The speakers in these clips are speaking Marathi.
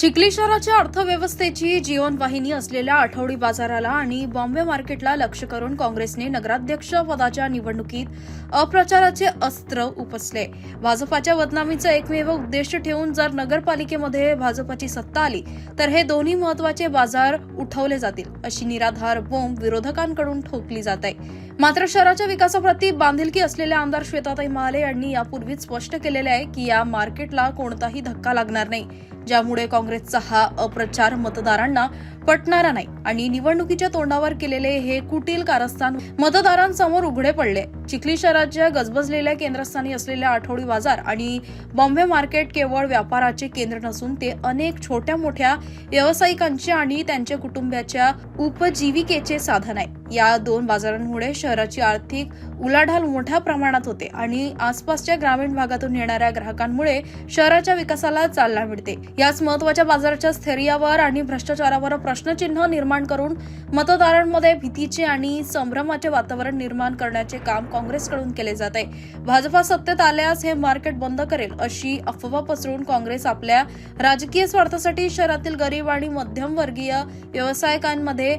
Chikhli शहराच्या अर्थव्यवस्थेची जीवनवाहिनी असलेल्या आठवडी बाजाराला आणि बॉम्बे मार्केटला लक्ष करून काँग्रेसने नगराध्यक्ष पदाच्या निवडणुकीत अप्रचाराचे अस्त्र उपसले. भाजपाच्या बदनामीचा एकमेव उद्देश ठेवून जर नगरपालिकेमध्ये भाजपाची सत्ता आली तर हे दोन्ही महत्त्वाचे बाजार उठवले जातील अशी निराधार बोंब विरोधकांकडून ठोकली जात आहे मात्र शहराच्या विकासाप्रती बांधिलकी असलेल्या आमदार श्वेताताई महाले यांनी यापूर्वीच स्पष्ट केलेले आहे की या मार्केटला कोणताही धक्का लागणार नाही. ज्यामुळे काँग्रेसचा हा अप्रचार मतदारांना पटणारा नाही आणि निवडणुकीच्या तोंडावर केलेले हे कुटील कारस्थान मतदारांसमोर उघडे पडले. चिखली शहराच्या गजबजलेल्या केंद्रस्थानी असलेल्या आठवडी बाजार आणि बॉम्बे मार्केट केवळ व्यापाराचे केंद्र नसून ते अनेक छोट्या मोठ्या व्यावसायिकांचे आणि त्यांच्या कुटुंबाच्या उपजीविकेचे साधन आहे. या दोन बाजारांमुळे शहराची आर्थिक उलाढाल मोठ्या प्रमाणात होते आणि आसपासच्या ग्रामीण भागातून येणाऱ्या ग्राहकांमुळे शहराच्या विकासाला चालना मिळते. याच महत्त्वाच्या बाजाराच्या स्थैर्यावर आणि भ्रष्टाचारावर प्रश्न प्रश्नचिन्ह निर्माण करून मतदारांमध्ये भीतीचे आणि संभ्रमाचे वातावरण निर्माण करण्याचे काम काँग्रेसकडून केले जात आहे. भाजपा सत्तेत आल्यास हे मार्केट बंद करेल अशी अफवा पसरून काँग्रेस आपल्या राजकीय स्वार्थासाठी शहरातील गरीब आणि मध्यमवर्गीय व्यावसायिकांमध्ये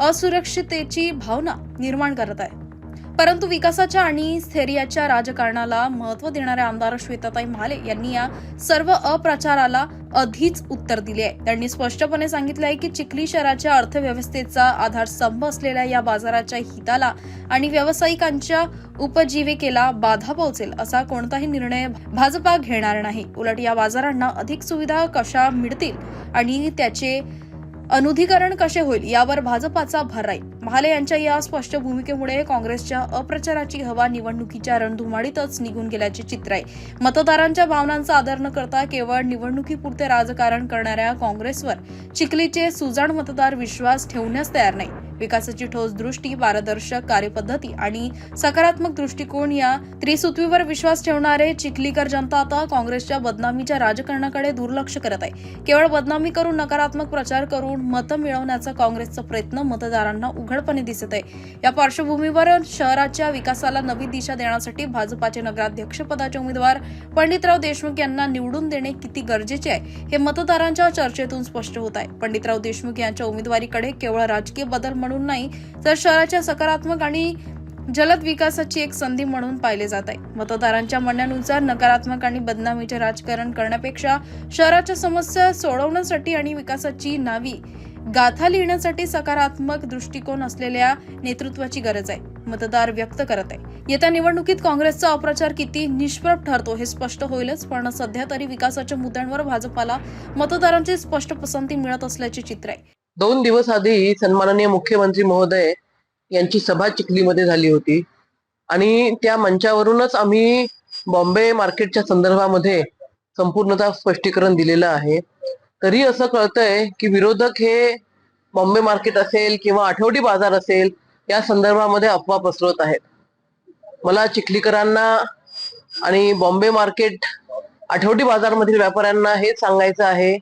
असुरक्षिततेची भावना निर्माण करत आहे. परंतु विकासाच्या आणि स्थैर्याच्या राजकारणाला महत्त्व देणाऱ्या आमदार श्वेताताई महाले यांनी या सर्व अप्रचाराला आधीच उत्तर दिले आहे. त्यांनी स्पष्टपणे सांगितले आहे की चिखली शहराच्या अर्थव्यवस्थेचा आधारस्तंभ असलेल्या या बाजाराच्या हिताला आणि व्यावसायिकांच्या उपजीविकेला बाधा पोहोचेल असा कोणताही निर्णय भाजपा घेणार नाही. उलट या बाजारांना अधिक सुविधा कशा मिळतील आणि त्याचे अनुधीकरण कसे होईल यावर भाजपाचा भर राहील. महाले यांच्या या स्पष्ट भूमिकेमुळे काँग्रेसच्या अप्रचाराची हवा निवडणुकीच्या रणधुमाडीतच निघून गेल्याचे चित्र आहे. मतदारांच्या भावनांचा आदर न करता केवळ निवडणुकीपुरते राजकारण करणाऱ्या काँग्रेसवर चिखलीचे सुजाण मतदार विश्वास ठेवण्यास तयार नाही. विकासाची ठोस दृष्टी पारदर्शक कार्यपद्धती आणि सकारात्मक दृष्टिकोन या त्रिसूत्रीवर विश्वास ठेवणारे चिखलीकर जनता आता काँग्रेसच्या बदनामीच्या राजकारणाकडे दुर्लक्ष करत आहे. केवळ बदनामी करून नकारात्मक प्रचार करून मतं मिळवण्याचा काँग्रेसचा प्रयत्न मतदारांना उघडपणे दिसत आहे. या पार्श्वभूमीवर शहराच्या विकासाला नवी दिशा देण्यासाठी भाजपाचे नगराध्यक्ष पदाचे उमेदवार पंडितराव देशमुख यांना निवडून देणे किती गरजेचे आहे हे मतदारांच्या चर्चेतून स्पष्ट होत आहे. पंडितराव देशमुख यांच्या उमेदवारीकडे केवळ राजकीय बदल म्हणून नाही तर शहराच्या सकारात्मक आणि जलद विकासाची एक संधी म्हणून पाहिले जात आहे. मतदारांच्या म्हणण्यानुसार नकारात्मक आणि बदनामीचे राजकारण करण्यापेक्षा शहराच्या समस्या सोडवण्यासाठी आणि विकासाची नावी गाथा लिहिण्यासाठी सकारात्मक दृष्टिकोन असलेल्या नेतृत्वाची गरज आहे. मतदार व्यक्त करत आहे. येत्या निवडणुकीत काँग्रेसचा अप्रचार किती निष्प्रभ ठरतो हे स्पष्ट होईलच पण सध्या तरी विकासाच्या मुद्द्यांवर भाजपाला मतदारांची स्पष्ट पसंती मिळत असल्याचे चित्र आहे. दोन दिवस आधी सन्माननीय मुख्यमंत्री महोदय यांची सभा चिखलीमध्ये झाली होती आणि त्या मंचावरूनच आम्ही बॉम्बे मार्केटच्या संदर्भामध्ये संपूर्णतः स्पष्टीकरण दिलेलं आहे. तरी असं कळतंय की विरोधक हे बॉम्बे मार्केट असेल किंवा आठवडी बाजार असेल या संदर्भामध्ये अफवा पसरवत आहेत. मला चिखलीकरांना आणि बॉम्बे मार्केट आठवडी बाजारमधील व्यापाऱ्यांना हेच सांगायचं आहे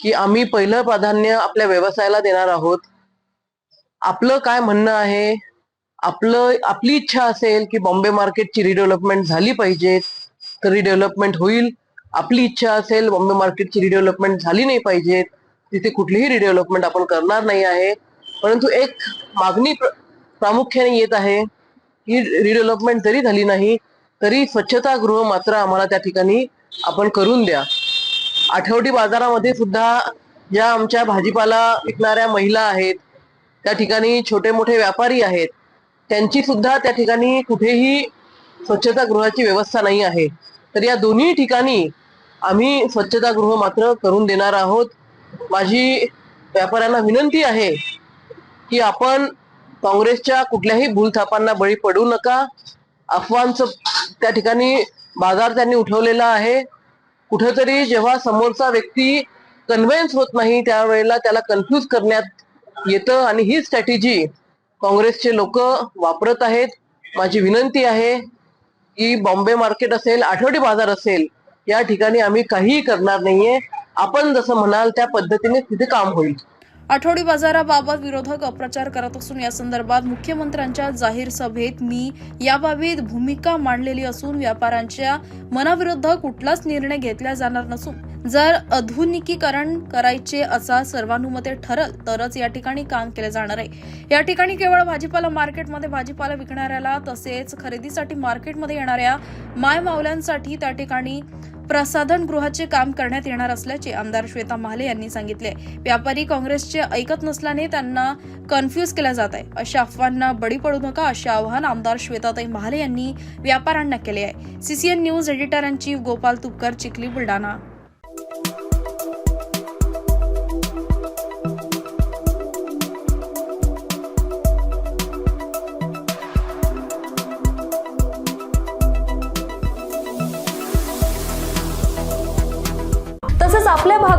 की आम्ही पहिलं प्राधान्य आपल्या व्यवसायाला देणार आहोत. आपलं काय म्हणणं आहे? आपलं आपली इच्छा असेल की बॉम्बे मार्केटची रिडेव्हलपमेंट झाली पाहिजे. तर रिडेव्हलपमेंट होईल. आपली इच्छा असेल बॉम्बे मार्केटची रिडेव्हलपमेंट झाली नाही पाहिजे तिथे कुठलीही रिडेव्हलपमेंट आपण करणार नाही आहे. परंतु एक मागणी प्रामुख्याने येत आहे की रिडेव्हलपमेंट जरी झाली नाही तरी स्वच्छतागृह मात्र आम्हाला त्या ठिकाणी आपण करून द्या. आठवडी बाजारामध्ये सुद्धा ज्या आमच्या भाजीपाला विकणाऱ्या महिला आहेत त्या ठिकाणी छोटे मोठे व्यापारी आहेत त्यांची सुद्धा त्या ठिकाणी कुठेही स्वच्छतागृहाची व्यवस्था नाही आहे. तर या दोन्ही ठिकाणी आम्ही स्वच्छतागृह मात्र करून देणार आहोत. माझी व्यापाऱ्यांना विनंती आहे की आपण काँग्रेसच्या कुठल्याही भूलथापांना बळी पडू नका. अफवांचं त्या ठिकाणी बाजार त्यांनी उठवलेला आहे. कुठेतरी जेव्हा समोरचा व्यक्ती कन्व्हिन्स होत नाही त्यावेळेला त्याला कन्फ्यूज करण्यात येतं आणि ही स्ट्रॅटेजी काँग्रेसचे लोक वापरत आहेत. माझी विनंती आहे. की बॉम्बे मार्केट असेल आठवडी बाजार असेल या ठिकाणी आम्ही काहीही करणार नाहीये. आपण जसं म्हणाल त्या पद्धतीने तिथे काम होईल. आठवडी बाजाराबाबत विरोधक अप्रचार करत असून या संदर्भात मुख्यमंत्र्यांच्या जाहीर सभेत मी याबाबत भूमिका मांडलेली असून व्यापाऱ्यांच्या मनाविरुद्ध कुठलाच निर्णय घेतला जाणार नसून जर आधुनिकीकरण करायचे असा सर्वानुमते ठरल तरच या ठिकाणी काम केले जाणार आहे. या ठिकाणी केवळ भाजीपाला मार्केटमध्ये भाजीपाला विकणाऱ्याला तसेच खरेदीसाठी मार्केटमध्ये येणाऱ्या माय मावल्यांसाठी त्या ठिकाणी प्रसाधन गृहाचे काम करण्यात येणार असल्याचे आमदार श्वेता महाले यांनी सांगितले. व्यापारी काँग्रेसचे ऐकत नसल्याने त्यांना कन्फ्यूज केला जात आहे. अशा अफवांना बळी पडू नका असे आवाहन आमदार श्वेताताई महाले यांनी व्यापाऱ्यांना केले आहे. CCN news editor in chief Gopal Tupkar Chikhli Buldhana.